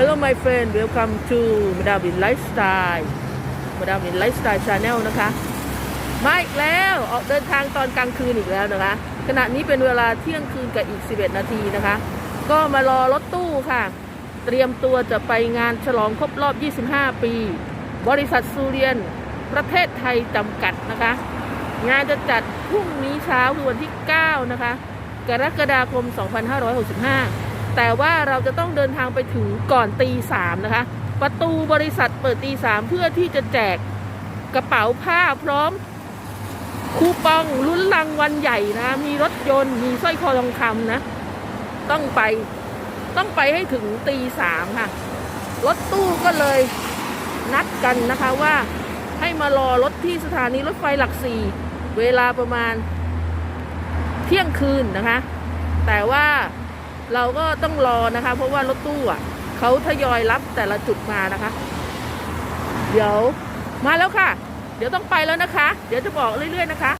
Hello my friend welcome to มาดามวินไลฟ์สไตล์มาดามวินไลฟ์สไตล์ชาแนลนะคะ มาอีกแล้วออกเดินทางตอนกลางคืนอีกแล้วนะคะ ขณะนี้เป็นเวลาเที่ยงคืนกับอีก 11 นาทีนะคะ ก็มารอรถตู้ค่ะ เตรียมตัวจะไปงานฉลองครบรอบ 25 ปี บริษัทซูเรียน ประเทศไทยจำกัดนะคะ งานจะจัดพรุ่งนี้เช้าคือวันที่ 9 นะคะกรกฎาคม 2565 แต่ว่าเราจะต้องเดินทางไปถึงก่อนตีสามนะคะ ประตูบริษัทเปิดตีสามเพื่อที่จะแจกกระเป๋าผ้าพร้อม คูปองลุ้นรางวัลใหญ่นะ มีรถยนต์ มีสร้อยคอทองคำนะ ต้องไปต้องไปให้ถึงตีสามค่ะ รถตู้ก็เลยนัดกันนะคะว่าให้มารอรถที่สถานีรถไฟหลักสี่เวลาประมาณเที่ยงคืนนะคะ แต่ว่า เราก็ต้องรอนะคะ เพราะว่ารถตู้อะเขาทยอยรับแต่ละจุดมานะคะ เดี๋ยวมาแล้วค่ะ เดี๋ยวต้องไปแล้วนะคะ เดี๋ยวจะบอกเรื่อยๆนะคะ